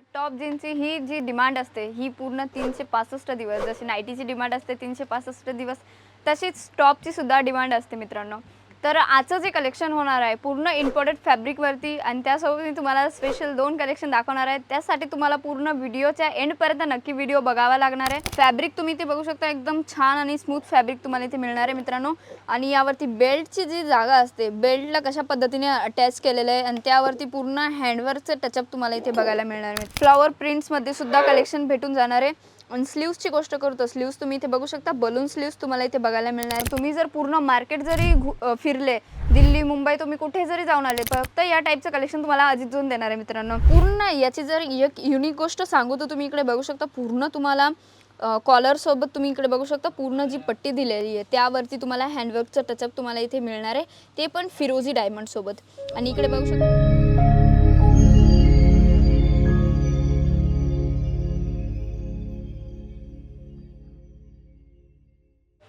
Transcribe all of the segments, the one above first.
तर टॉप जीन्सची ही जी डिमांड असते ही पूर्ण तीनशे पासष्ट दिवस जशी नाईटीची डिमांड असते तीनशे पासष्ट दिवस तशीच टॉपची सुद्धा डिमांड असते मित्रांनो. तर आजचं जे कलेक्शन होणार आहे पूर्ण इम्पॉर्टंट फॅब्रिकवरती आणि त्यासोबत मी तुम्हाला स्पेशल दोन कलेक्शन दाखवणार आहे. त्यासाठी तुम्हाला पूर्ण व्हिडिओच्या एंडपर्यंत नक्की व्हिडिओ बघावा लागणार आहे. फॅब्रिक तुम्ही ते बघू शकता एकदम छान आणि स्मूथ फॅब्रिक तुम्हाला इथे मिळणार आहे मित्रांनो. आणि यावरती बेल्टची जी जागा असते बेल्टला कशा पद्धतीने अटॅच केलेलं आहे आणि त्यावरती पूर्ण हँडवर्कचं टचअप तुम्हाला इथे बघायला मिळणार आहे. फ्लॉवर प्रिंट्समध्ये सुद्धा कलेक्शन भेटून जाणार आहे. आणि स्लीव्सची गोष्ट करतो. स्लीव्स तुम्ही इथे बघू शकता. बलून स्लीव्स तुम्हाला इथे बघायला मिळणार. तुम्ही जर पूर्ण मार्केट जरी घु- फिरले दिल्ली मुंबई तुम्ही कुठे जरी जाऊन आले फक्त या टाईपचं कलेक्शन तुम्हाला अजित जोन देणार आहे मित्रांनो. पूर्ण याची जर एक युनिक गोष्ट सांगू तर तुम्ही इकडे बघू शकता पूर्ण तुम्हाला कॉलरसोबत तुम्ही इकडे बघू शकता पूर्ण जी पट्टी दिलेली आहे त्यावरती तुम्हाला हँडवर्कचं टचअप तुम्हाला इथे मिळणार आहे. ते पण फिरोजी डायमंडसोबत आणि इकडे बघू शकता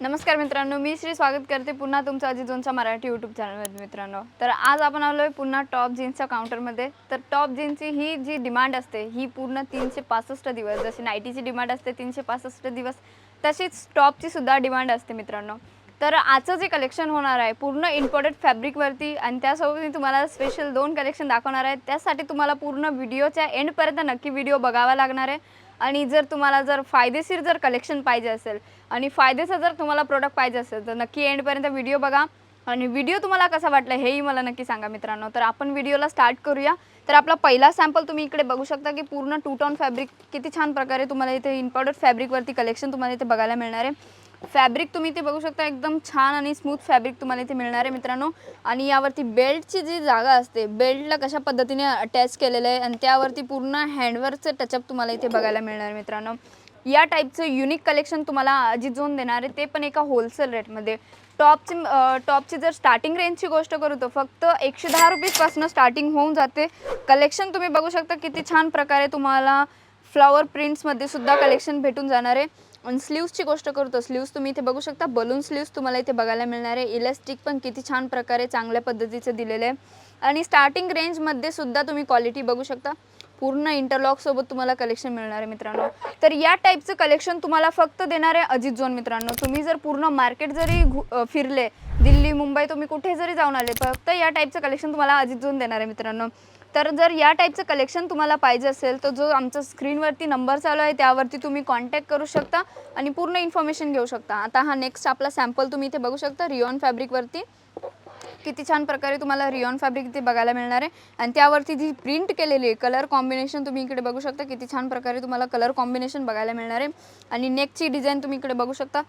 नमस्कार मित्रांनो मी श्री स्वागत करते पुन्हा तुमचं अजित मराठी यूट्यूब चॅनलमध्ये मित्रांनो. तर आज आपण आलो आहे पुन्हा टॉप जीन्सच्या काउंटरमध्ये तर टॉप जीन्सची ही जी डिमांड असते ही पूर्ण तीनशे पासष्ट दिवस जशी नाईटीची डिमांड असते तीनशे पासष्ट दिवस तशीच टॉपची सुद्धा डिमांड असते मित्रांनो. तर आजचं जे कलेक्शन होणार आहे पूर्ण इम्पॉर्टंट फॅब्रिकवरती आणि त्यासोबत मी तुम्हाला स्पेशल दोन कलेक्शन दाखवणार आहे. त्यासाठी तुम्हाला पूर्ण व्हिडिओच्या एंडपर्यंत नक्की व्हिडिओ बघावा लागणार आहे. आणि जर तुम्हाला जर फायदेशीर जर कलेक्शन पाहिजे असेल आणि फायद्याचं जर तुम्हाला प्रोडक्ट पाहिजे असेल तर नक्की एंडपर्यंत व्हिडिओ बघा. आणि व्हिडिओ तुम्हाला कसा वाटला हेही मला नक्की सांगा मित्रांनो. तर आपण व्हिडिओला स्टार्ट करूया. तर आपला पहिला सॅम्पल तुम्ही इकडे बघू शकता की पूर्ण टू टॉन फॅब्रिक किती छान प्रकारे तुम्हाला इथे इम्पॉर्टंट फॅब्रिकवरती कलेक्शन तुम्हाला इथे बघायला मिळणार आहे. फॅब्रिक तुम्ही ते बघू शकता एकदम छान आणि स्मूथ फॅब्रिक तुम्हाला इथे मिळणार आहे मित्रांनो. आणि यावरती बेल्टची जी जागा असते बेल्टला कशा पद्धतीने अटॅच केलेलं आहे आणि त्यावरती पूर्ण हँडवर्कचं टचअप तुम्हाला इथे बघायला मिळणार आहे मित्रांनो. या टाईपचं युनिक कलेक्शन तुम्हाला अजित झोन देणार आहे. ते पण एका होलसेल रेटमध्ये टॉपची टॉपची जर स्टार्टिंग रेंजची गोष्ट करू तर फक्त एकशे दहा रुपीजपासून स्टार्टिंग होऊन जाते. कलेक्शन तुम्ही बघू शकता किती छान प्रकारे तुम्हाला फ्लॉवर प्रिंट्समध्ये सुद्धा कलेक्शन भेटून जाणार आहे. आणि स्लीव्सची गोष्ट करतो. स्लीव्स तुम्ही इथे बघू शकता. बलून स्लीव्स तुम्हाला इथे बघायला मिळणार आहे. इलास्टिक पण किती छान प्रकारे चांगल्या पद्धतीचं दिलेलं आहे. आणि स्टार्टिंग रेंजमध्ये सुद्धा तुम्ही क्वालिटी बघू शकता. पूर्ण इंटरलॉकसोबत तुम्हाला कलेक्शन मिळणार आहे मित्रांनो. तर या टाईपचं कलेक्शन तुम्हाला फक्त देणार आहे अजित झोन मित्रांनो. तुम्ही जर पूर्ण मार्केट जरी फिरले दिल्ली मुंबई तुम्ही कुठे जरी जाऊन आले फक्त या टाईपचं कलेक्शन तुम्हाला अजित झोन देणार आहे मित्रांनो. तर जर या टाईपचं कलेक्शन तुम्हाला पाहिजे असेल तर जो आमचा स्क्रीनवरती नंबर चालू आहे त्यावरती तुम्ही कॉन्टॅक्ट करू शकता आणि पूर्ण इन्फॉर्मेशन घेऊ शकता. आता हा नेक्स्ट आपला सॅम्पल तुम्ही इथे बघू शकता रिओन फॅब्रिकवरती किती छान प्रकारे तुम्हाला रिओन फॅब्रिक इथे बघायला मिळणार आहे. आणि त्यावरती जी प्रिंट केलेली आहे कलर कॉम्बिनेशन तुम्ही इकडे बघू शकता किती छान प्रकारे तुम्हाला कलर कॉम्बिनेशन बघायला मिळणार आहे. आणि नेकची डिझाईन तुम्ही इकडे बघू शकता.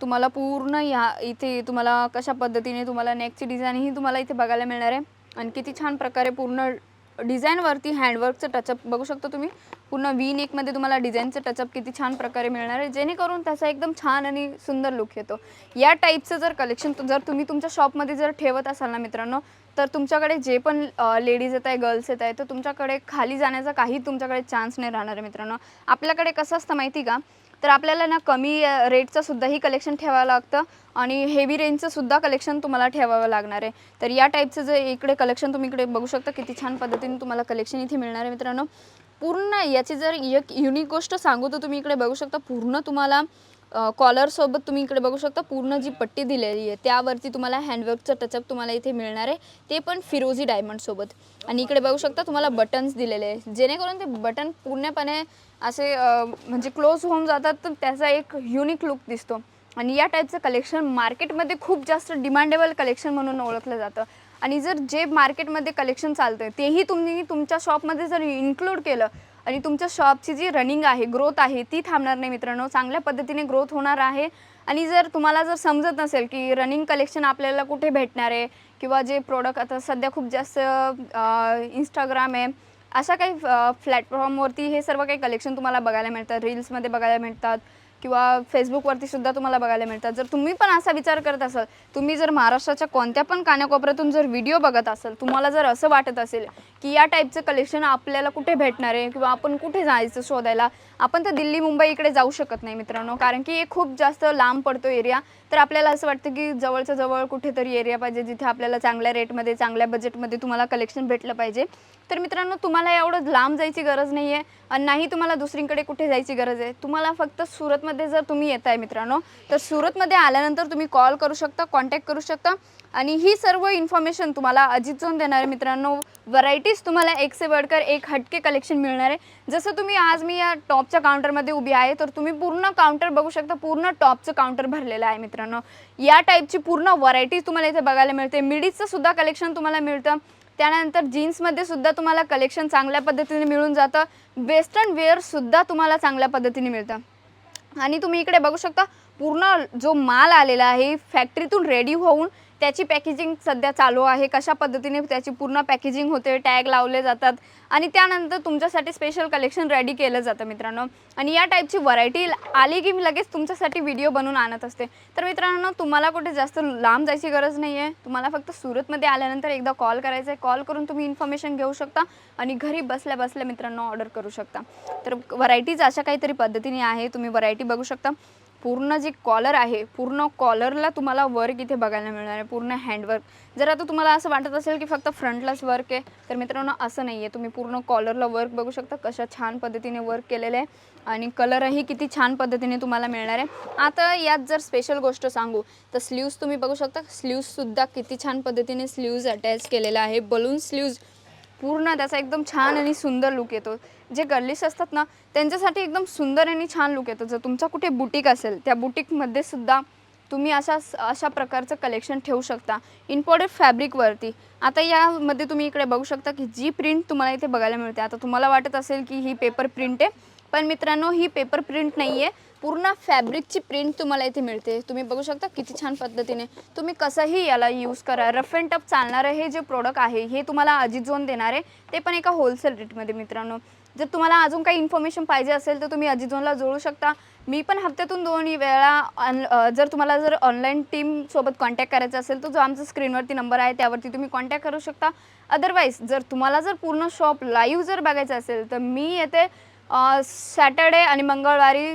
तुम्हाला पूर्ण ह्या इथे तुम्हाला कशा पद्धतीने तुम्हाला नेकची डिझाईन ही तुम्हाला इथे बघायला मिळणार आहे. आणि किती छान प्रकारे पूर्ण डिझाईनवरती हँडवर्कचं टचअप बघू शकता तुम्ही. पूर्ण वी नेकमध्ये तुम्हाला डिझाईनचं टचअप किती छान प्रकारे मिळणार आहे. जेणेकरून त्याचा एकदम छान आणि सुंदर लुक येतो. या टाईपचं जर कलेक्शन जर तुम्ही तुमच्या शॉपमध्ये जर ठेवत असाल ना मित्रांनो तर तुमच्याकडे जे पण लेडीज येत आहे गर्ल्स येत आहे तर तुमच्याकडे खाली जाण्याचा काही तुमच्याकडे चान्स नाही राहणार आहे मित्रांनो. आपल्याकडे कसं असतं माहिती का? तर आपल्याला ना कमी रेटचं सुद्धाही कलेक्शन ठेवावं लागतं आणि हेवी रेंजचं सुद्धा कलेक्शन तुम्हाला ठेवावं लागणार आहे. तर या टाईपचं जे इकडे कलेक्शन तुम्ही इकडे बघू शकता किती छान पद्धतीने तुम्हाला कलेक्शन इथे मिळणार आहे मित्रांनो. पूर्ण याची जर एक युनिक गोष्ट सांगू तर तुम्ही इकडे बघू शकता पूर्ण तुम्हाला कॉलरसोबत तुम्ही इकडे बघू शकता पूर्ण जी पट्टी दिलेली आहे त्यावरती तुम्हाला हँडवर्कचं टचअप तुम्हाला इथे मिळणार आहे. ते पण फिरोजी डायमंडसोबत आणि इकडे बघू शकता तुम्हाला बटन्स दिलेले आहे जेणेकरून ते बटन पूर्णपणे असे म्हणजे क्लोज होऊन जातात तर त्याचा एक युनिक लुक दिसतो. आणि या टाईपचं कलेक्शन मार्केटमध्ये खूप जास्त डिमांडेबल कलेक्शन म्हणून ओळखलं जातं. आणि जर जे मार्केटमध्ये कलेक्शन चालतं आहे तेही तुम्ही तुमच्या शॉपमध्ये जर इन्क्लूड केलं आणि तुमच्या शॉपची जी रनिंग आहे ग्रोथ आहे ती थांबणार नाही मित्रांनो. चांगल्या पद्धतीने ग्रोथ होणार आहे. आणि जर तुम्हाला जर समजत नसेल की रनिंग कलेक्शन आपल्याला कुठे भेटणार आहे किंवा जे प्रोडक्ट आता सध्या खूप जास्त इंस्टाग्राम आहे अशा काही प्लॅटफॉर्मवरती हे सर्व काही कलेक्शन तुम्हाला बघायला मिळतात रील्समध्ये बघायला मिळतात. किंवा फेसबुकवरती सुद्धा तुम्हाला बघायला मिळतात. जर तुम्ही पण असा विचार करत असाल तुम्ही जर महाराष्ट्राच्या कोणत्या पण कानाकोपऱ्यातून जर व्हिडिओ बघत असाल तुम्हाला जर असं वाटत असेल की या टाईपचं कलेक्शन आपल्याला कुठे भेटणार आहे किंवा आपण कुठे जायचं शोधायला आपण तर दिल्ली मुंबई इकडे जाऊ शकत नाही मित्रांनो कारण की हे खूप जास्त लांब पडतो एरिया. तर आपल्याला असं वाटतं की जवळच्या जवळ कुठेतरी एरिया पाहिजे जिथे आपल्याला चांगल्या रेटमध्ये चांगल्या बजेटमध्ये तुम्हाला कलेक्शन भेटलं पाहिजे. तर मित्रांनो तुम्हाला एवढं लांब जायची गरज नाही आहे आणि नाही तुम्हाला दुसरीकडे कुठे जायची गरज आहे. तुम्हाला फक्त सुरतमध्ये जर तुम्ही येत आहे मित्रांनो तर सुरतमध्ये आल्यानंतर तुम्ही कॉल करू शकता कॉन्टॅक्ट करू शकता. आणि ही सर्व इन्फॉर्मेशन तुम्हाला अजित जोन देणार आहे मित्रांनो. व्हरायटीज तुम्हाला एक से बडकर एक हटके कलेक्शन मिळणार आहे. जसं तुम्ही आज मी या टॉप टॉपच्या काउंटरमध्ये उभी आहे. तर तुम्ही पूर्ण काउंटर बघू शकता. पूर्ण टॉपचं काउंटर भरलेलं आहे मित्रांनो. या टाईपची पूर्ण व्हरायटीज तुम्हाला इथे बघायला मिळते. मिडीजचं सुद्धा कलेक्शन तुम्हाला मिळतं. त्यानंतर जीन्समध्ये सुद्धा तुम्हाला कलेक्शन चांगल्या पद्धतीने मिळून जातं. वेस्टर्न वेअरसुद्धा तुम्हाला चांगल्या पद्धतीने मिळतं. आणि तुम्ही इकडे बघू शकता पूर्ण जो माल आलेला आहे फॅक्टरीतून रेडी होऊन त्याची पॅकेजिंग सध्या चालू आहे. कशा पद्धतीने त्याची पूर्ण पॅकेजिंग होते टॅग लावले जातात आणि त्यानंतर तुमच्यासाठी स्पेशल कलेक्शन रेडी केलं जातं मित्रांनो. आणि या टाईपची व्हरायटी आली की मी लगेच तुमच्यासाठी व्हिडिओ बनवून आणत असते. तर मित्रांनो तुम्हाला कुठे जास्त लांब जायची गरज नाही आहे तुम्हाला फक्त सुरतमध्ये आल्यानंतर एकदा कॉल करायचा आहे कॉल करून तुम्ही इन्फॉर्मेशन घेऊ शकता आणि घरी बसल्या बसल्या मित्रांनो ऑर्डर करू शकता. तर व्हरायटीज अशा काहीतरी पद्धतीने आहे. तुम्ही व्हरायटी बघू शकता. पूर्ण जी कॉलर आहे पूर्ण कॉलरला तुम्हाला वर्क इथे बघायला मिळणार आहे पूर्ण हँडवर्क जर आता तुम्हाला असं वाटत असेल की फक्त फ्रंटलाच वर्क आहे तर मित्रांनो असं नाही आहे तुम्ही पूर्ण कॉलरला वर्क बघू शकता कशा छान पद्धतीने वर्क केलेलं आहे आणि कलरही किती छान पद्धतीने तुम्हाला मिळणार आहे. आता यात जर स्पेशल गोष्ट सांगू तर स्लीव्ज तुम्ही बघू शकता स्लीव्जसुद्धा किती छान पद्धतीने स्लीव्ज अटॅच केलेला आहे. बलून स्लीव्ज पूर्ण त्याचा एकदम छान आणि सुंदर लुक येतो. जे गर्लिश असतात ना त्यांच्यासाठी एकदम सुंदर आणि छान लुक येतो. जर तुमचा कुठे बुटीक असेल त्या बुटीकमध्ये सुद्धा तुम्ही अशा अशा प्रकारचं कलेक्शन ठेवू शकता. इम्पॉर्टेड फॅब्रिकवरती आता यामध्ये तुम्ही इकडे बघू शकता की जी प्रिंट तुम्हाला इथे बघायला मिळते. आता तुम्हाला वाटत असेल की ही पेपर प्रिंट आहे पण मित्रांनो ही पेपर प्रिंट नाही आहे पूर्ण फॅब्रिकची प्रिंट तुम्हाला इथे मिळते. तुम्ही बघू शकता किती छान पद्धतीने. तुम्ही कसंही याला यूज करा. रफ अँड टफ चालणारं हे जे प्रोडक्ट आहे हे तुम्हाला अजित झोन देणार आहे. ते पण एका होलसेल रेटमध्ये मित्रांनो. जर तुम्हाला अजून काही इन्फॉर्मेशन पाहिजे असेल तर तुम्ही अजित झोनला जोडू शकता. मी पण हप्त्यातून दोन वेळा ऑन जर तुम्हाला जर ऑनलाईन टीमसोबत कॉन्टॅक्ट करायचा असेल तर जो आमचा स्क्रीनवरती नंबर आहे त्यावरती तुम्ही कॉन्टॅक्ट करू शकता. अदरवाईज जर तुम्हाला जर पूर्ण शॉप लाईव्ह जर बघायचं असेल तर मी येते सॅटर्डे आणि मंगळवारी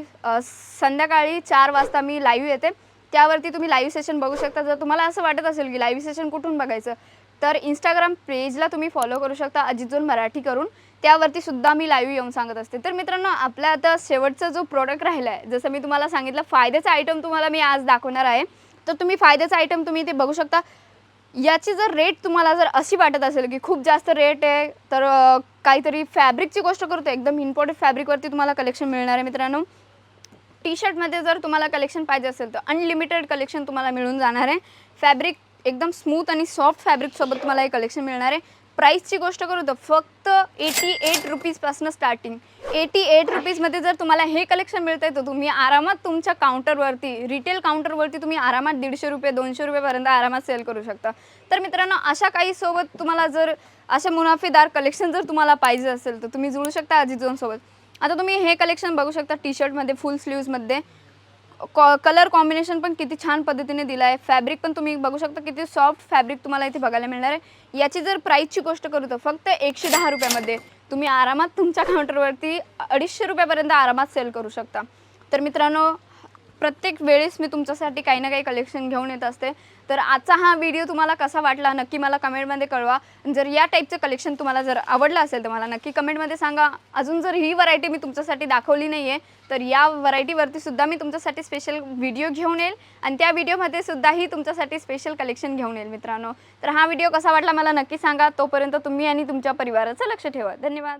संध्याकाळी चार वाजता मी लाईव्ह येते. त्यावरती तुम्ही लाईव्ह सेशन बघू शकता. जर तुम्हाला असं वाटत असेल की लाईव्ह सेशन कुठून बघायचं तर इंस्टाग्राम पेजला तुम्ही फॉलो करू शकता अजितजोन मराठी करून. त्यावरती सुद्धा मी लाईव्ह येऊन सांगत असते. तर मित्रांनो आपल्या आता शेवटचा जो प्रोडक्ट राहिला आहे जसं मी तुम्हाला सांगितलं फायद्याचा आयटम तुम्हाला मी आज दाखवणार आहे. तर तुम्ही फायद्याचा आयटम तुम्ही ते बघू शकता. याची जर रेट तुम्हाला जर अशी वाटत असेल की खूप जास्त रेट आहे तर काहीतरी फॅब्रिकची गोष्ट करतो एकदम इम्पॉर्टंट फॅब्रिकवरती तुम्हाला कलेक्शन मिळणार आहे मित्रांनो. टी शर्टमध्ये जर तुम्हाला कलेक्शन पाहिजे असेल तर अनलिमिटेड कलेक्शन तुम्हाला मिळून जाणार आहे. फॅब्रिक एकदम स्मूथ आणि सॉफ्ट फॅब्रिकसोबत तुम्हाला हे कलेक्शन मिळणार आहे. प्राईसची गोष्ट करू तर फक्त एटी एट रुपीजपासून स्टार्टिंग एटी एट रुपीजमध्ये जर तुम्हाला हे कलेक्शन मिळतं आहे तर तुम्ही आरामात तुमच्या काउंटरवरती रिटेल काउंटरवरती तुम्ही आरामात दीडशे रुपये दोनशे रुपयेपर्यंत आरामात सेल करू शकता. तर मित्रांनो अशा काही सोबत तुम्हाला जर अशा मुनाफेदार कलेक्शन जर तुम्हाला पाहिजे असेल तर तुम्ही जुळू शकता अजिजोनसोबत आता तुम्ही हे कलेक्शन बघू शकता टी शर्टमध्ये फुल स्लीव्समध्ये कॉ कलर कॉम्बिनेशन पण किती छान पद्धतीने दिलं आहे फॅब्रिक पण तुम्ही बघू शकता किती सॉफ्ट फॅब्रिक तुम्हाला इथे बघायला मिळणार आहे. याची जर प्राईसची गोष्ट करू तर फक्त एकशे दहा रुपयामध्ये तुम्ही आरामात तुमच्या काउंटरवरती अडीचशे रुपयापर्यंत आरामात सेल करू शकता. तर मित्रांनो प्रत्येक वेळेस मी तुमच्यासाठी काही ना काही कलेक्शन घेऊन येत असते. तर आजचा हा व्हिडिओ तुम्हाला कसा वाटला नक्की मला कमेंटमध्ये कळवा. जर या टाईपचं कलेक्शन तुम्हाला जर आवडलं असेल तर मला नक्की कमेंटमध्ये सांगा. अजून जर ही व्हरायटी मी तुमच्यासाठी दाखवली नाही आहे तर या व्हरायटीवरती सुद्धा मी तुमच्यासाठी स्पेशल व्हिडिओ घेऊन येईल. आणि त्या व्हिडिओमध्ये सुद्धाही तुमच्यासाठी स्पेशल कलेक्शन घेऊन येईल मित्रांनो. तर हा व्हिडिओ कसा वाटला मला नक्की सांगा. तोपर्यंत तुम्ही आणि तुमच्या परिवाराचं लक्ष ठेवा. धन्यवाद.